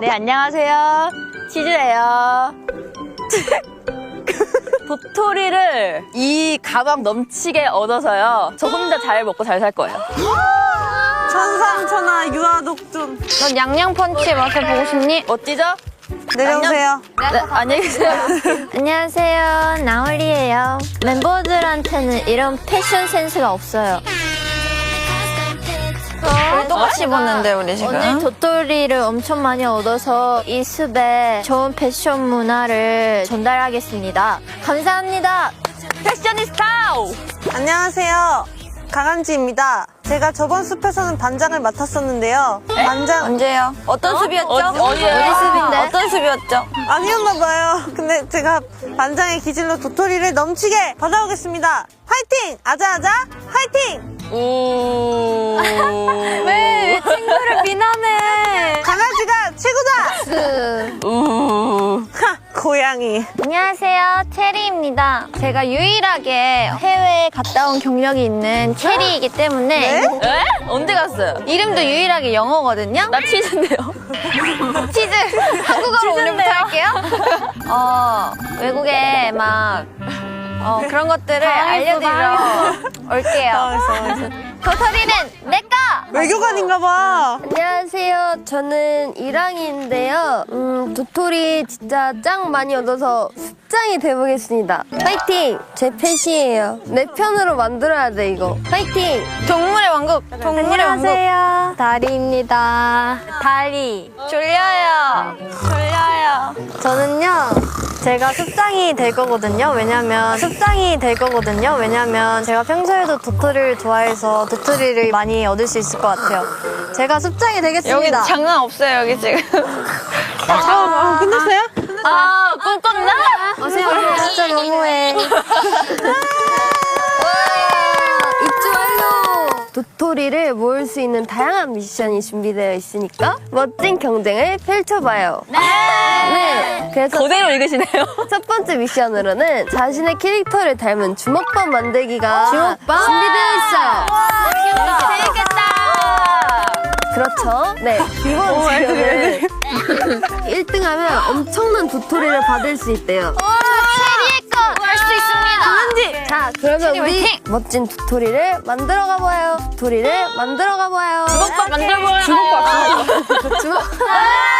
네, 안녕하세요. 치즈예요. 도토리를 이 가방 넘치게 얻어서요. 저 혼자 잘 먹고 잘 살 거예요. 천상천하 유아독존 넌 양양 펀치 맛을 보고 싶니? 멋지죠? 내려오세요. 네, 안녕히 계세요. 안녕하세요. 나얼이에요. 멤버들한테는 이런 패션 센스가 없어요. 우리 똑같이 입었는데 우리 지금 오늘 도토리를 엄청 많이 얻어서 이 숲에 좋은 패션 문화를 전달하겠습니다. 감사합니다. 패셔니스타! 안녕하세요. 강한지입니다. 제가 저번 숲에서는 반장을 맡았었는데요. 반장 언제요? 어떤 숲이었죠? 어디-? 어디 숲인데? 어떤 숲이었죠? 아니었나 봐요. 근데 제가 반장의 기질로 도토리를 넘치게 받아오겠습니다. 화이팅! 아자아자 화이팅! 오. 왜 친구를 비난해? 강아지가 최고다! 우. 하, 고양이. 안녕하세요, 체리입니다. 제가 유일하게 해외에 갔다 온 경력이 있는 체리이기 때문에 네? 에? 언제 갔어요? 이름도 유일하게 영어거든요. 나 치즈인데요. 치즈 한국어로 오늘부터 할게요. 어 외국에 막 어, 그런 것들을 알려드리러 올게요. 도토리는 내꺼. 외교관인가 봐. 안녕하세요. 저는 이랑이인데요. 음, 도토리 진짜 짱 많이 얻어서 습장이 돼보겠습니다. 파이팅! 제 펫이에요. 내 편으로 만들어야 돼, 이거. 파이팅! 동물의 왕국. 동물의 왕국. 안녕하세요. 다리입니다. 다리. 졸려요. 졸려요. 저는요, 제가 습장이 될 거거든요. 왜냐면, 습장이 될 거거든요. 왜냐면, 제가 평소에도 도토리를 좋아해서 도토리를 많이 얻을 수 있을 것 같아요. 제가 습장이 여기 되겠습니다. 장난 없어요 여기 지금. 아, 끝났어요? 아, 꿈꿨나? 어세요. 진짜 너무해. 잊지 말고 도토리를 모을 수 있는 다양한 미션이 준비되어 있으니까 멋진 경쟁을 펼쳐봐요. 네. 그래서 그대로 읽으시네요. 첫 번째 미션으로는 자신의 캐릭터를 닮은 주먹밥 만들기가 준비되어 있어요. 재밌겠다. 그렇죠. 네. 이번 미션은 1등하면 엄청난 도토리를 받을 수 있대요. 자, 그러면 우리 멋진 도토리를 만들어 가봐요. 도토리를 만들어 가봐요. 주먹밥. 주먹밥. 주먹. 주먹밥 만들자. 주먹밥.